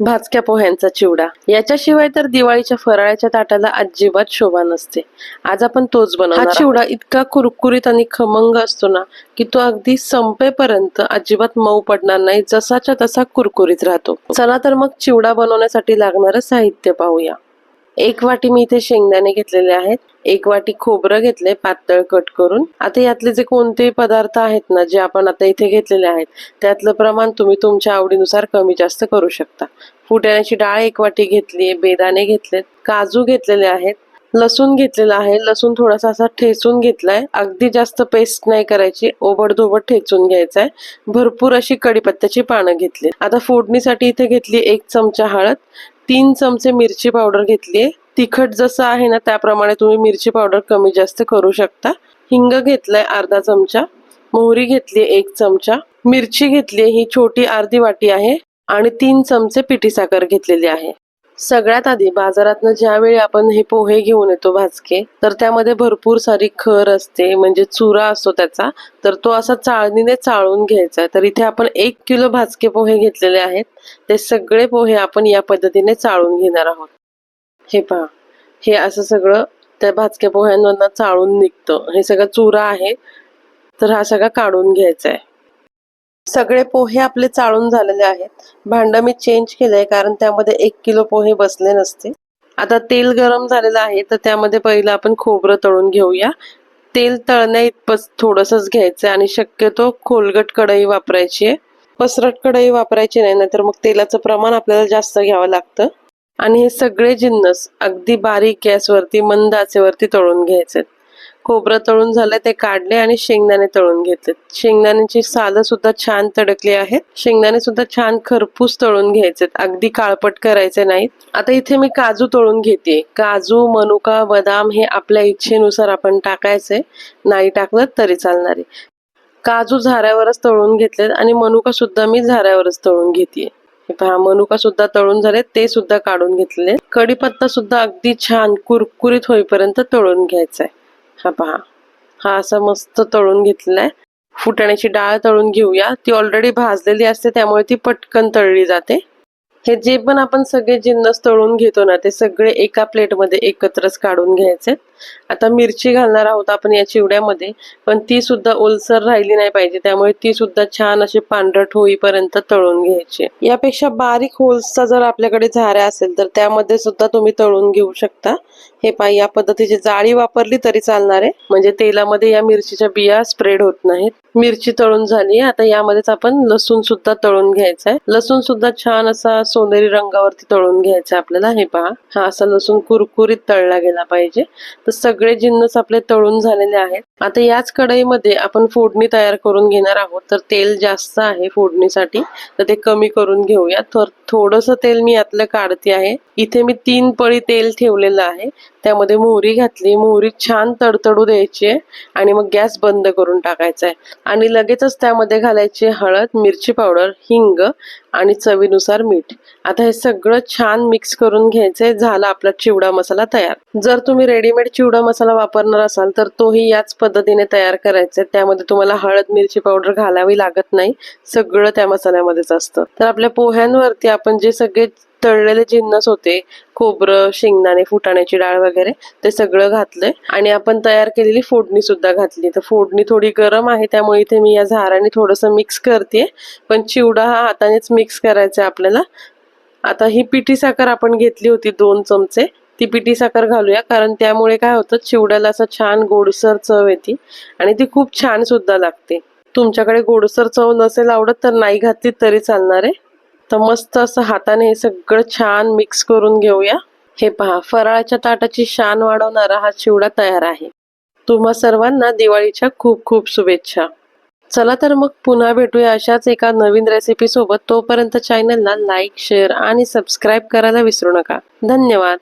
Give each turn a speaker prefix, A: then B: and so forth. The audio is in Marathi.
A: भाजक्या पोह्यांचा चिवडा. याच्याशिवाय तर दिवाळीच्या फराळाच्या ताटाला अजिबात शोभा नसते. आज आपण तोच बनवणार हा चिवडा इतका कुरकुरीत आणि खमंग असतो ना की तो अगदी संपेपर्यंत अजिबात मऊ पडणार नाही जसाच्या तसा कुरकुरीत राहतो. चला तर मग चिवडा बनवण्यासाठी लागणारं साहित्य पाहूया. एक वाटी मी इथे शेंगदाणे घेतलेले आहेत. एक वाटी खोबरं घेतले पातळ कट करून. आता यातले जे कोणते पदार्थ आहेत ना जे आपण आता इथे घेतलेले आहेत त्यातलं प्रमाण तुम्ही तुमच्या आवडीनुसार कमी जास्त करू शकता. फुटाण्याची डाळ एक वाटी घेतली बेदाणे घेतलेत काजू घेतलेले आहेत लसूण घेतलेला आहे. लसूण थोडासा असा ठेचून घेतलाय. अगदी जास्त पेस्ट नाही करायची ओबडधोबड ठेचून घ्यायचा आहे भरपूर अशी कडीपत्त्याची पानं घेतली आता फोडणीसाठी इथे घेतली एक चमचा हळद तीन चमचे मिरची पावडर घेतली तिखट जसं आहे ना त्याप्रमाणे तुम्ही मिरची पावडर कमी जास्त करू शकता. हिंग घेतलाय अर्धा चमचा. मोहरी घेतली एक चमचा. मिरची घेतली ही छोटी अर्धी वाटी आहे. आणि तीन चमचे पिठी साखर घेतलेली आहे. सगळ्यात आधी बाजारातनं ज्यावेळी आपण हे पोहे घेऊन येतो भाजके तर त्यामध्ये भरपूर सारी खर असते म्हणजे चुरा असतो त्याचा तर तो असा चाळणीने चाळून घ्यायचा तर इथे आपण एक किलो भाजके पोहे घेतलेले आहेत. ते सगळे पोहे आपण या पद्धतीने चाळून घेणार आहोत. हे पहा हे असं सगळं त्या भाजक्या पोह्यांवरनं चाळून निघतं. हे सगळं चुरा आहे तर हा सगळा काढून घ्यायचा आहे. सगळे पोहे आपले चाळून झालेले आहेत. भांडं मी चेंज केलंय कारण त्यामध्ये एक किलो पोहे बसले नसते. आता तेल गरम झालेलं आहे तर त्यामध्ये पहिलं आपण खोबरं तळून घेऊया. तेल तळण्या इतपत थोडंसंच घ्यायचं आणि शक्यतो खोलगट कढई वापरायची आहे. पसरट कढई वापरायची नाही नाहीतर मग तेलाचं प्रमाण आपल्याला जास्त घ्यावं लागतं. आणि हे सगळे जिन्नस अगदी बारीक गॅसवरती मंद आचेवरती तळून घ्यायचे खोबरं तळून झालं ते काढले आणि शेंगदाणे तळून घेतले शेंगदाण्याची सालं सुद्धा छान तडकली आहेत. शेंगदाणे सुद्धा छान खरपूस तळून घ्यायचे अगदी काळपट करायचे नाहीत. आता इथे मी काजू तळून घेते. काजू मनुका बदाम हे आपल्या इच्छेनुसार आपण टाकायचे. नाही टाकलं तरी चालणारे. काजू झाऱ्यावरच तळून घेतलेत आणि मनुका सुद्धा मी झाऱ्यावरच तळून घेते. पहा मनुका सुद्धा तळून झाले ते सुद्धा काढून घेतले कढीपत्ता सुद्धा अगदी छान कुरकुरीत होईपर्यंत तळून घ्यायचा आहे हा पहा. हा असा मस्त तळून घेतलेला आहे फुटाण्याची डाळ तळून घेऊया. ती ऑलरेडी भाजलेली असते त्यामुळे ती पटकन तळली जाते. हे जे पण आपण सगळे जिन्नस तळून घेतो ना ते सगळे एका प्लेटमध्ये एकत्रच काढून घ्यायचे. आता मिरची घालणार आहोत आपण या चिवड्यामध्ये पण ती सुद्धा ओलसर राहिली नाही पाहिजे त्यामुळे ती सुद्धा छान अशी पांढरट होईपर्यंत तळून घ्यायची. यापेक्षा बारीक होल्सचा जर आपल्याकडे झाऱ्या असेल तर त्यामध्ये सुद्धा तुम्ही तळून घेऊ शकता. हे पाय या पद्धतीची जाळी वापरली तरी चालणार आहे. म्हणजे तेलामध्ये या मिरचीच्या बिया स्प्रेड होत नाहीत. मिरची तळून झाली आता यामध्येच आपण लसूण सुद्धा तळून घ्यायचा आहे. लसूण सुद्धा छान असा सोनेरी रंगावरती तळून घ्यायचा आपल्याला. हे पहा हा असा लसूण कुरकुरीत तळला गेला पाहिजे. तर सगळे जिन्नस आपले तळून झालेले आहेत. आता याच कढईमध्ये आपण फोडणी तयार करून घेणार आहोत. तर तेल जास्त आहे फोडणीसाठी तर ते कमी करून घेऊया. तर थोडस तेल मी यातलं काढते आहे. इथे मी तीन पळी तेल ठेवलेलं आहे. त्यामध्ये मोहरी घातली. मोहरी छान तडतडू द्यायची आहे आणि मग गॅस बंद करून टाकायचा आहे. आणि लगेचच त्यामध्ये घालायची हळद मिरची पावडर हिंग आणि चवीनुसार मीठ. आता हे सगळं छान मिक्स करून घ्यायचंय. झाला आपला चिवडा मसाला तयार. जर तुम्ही रेडीमेड चिवडा मसाला वापरणार असाल तर तोही याच पद्धतीने तयार करायचे. त्यामध्ये तुम्हाला हळद मिरची पावडर घालावी लागत नाही. सगळं त्या मसाल्यामध्येच असतं. तर आपल्या पोह्यांवरती आपण जे सगळे तळलेले जिन्नस होते खोबरं शेंगदाणे फुटाण्याची डाळ वगैरे ते सगळं घातलंय. आणि आपण तयार केलेली फोडणी सुद्धा घातली. तर फोडणी थोडी गरम आहे त्यामुळे इथे मी या झाराने थोडस मिक्स करते पण चिवडा हा हातानेच मिक्स करायचा आहे आपल्याला. आता ही पिठी साखर आपण घेतली होती दोन चमचे. ती पिठी साखर घालूया कारण त्यामुळे काय होतं चिवड्याला असं छान गोडसर चव येते आणि ती खूप छान सुद्धा लागते. तुमच्याकडे गोडसर चव नसेल आवडत तर नाही घातली तरी चालणार आहे. तर मस्त असं हाताने हे सगळं छान मिक्स करून घेऊया. हे पहा फराळाच्या ताटाची शान वाढवणारा हा चिवडा तयार आहे. तुम्हा सर्वांना दिवाळीच्या खूप खूप शुभेच्छा. चला तर मग पुन्हा भेटूया अशाच एका नवीन रेसिपी सोबत. तोपर्यंत चॅनलला लाईक शेअर आणि सबस्क्राईब करायला विसरू नका. धन्यवाद.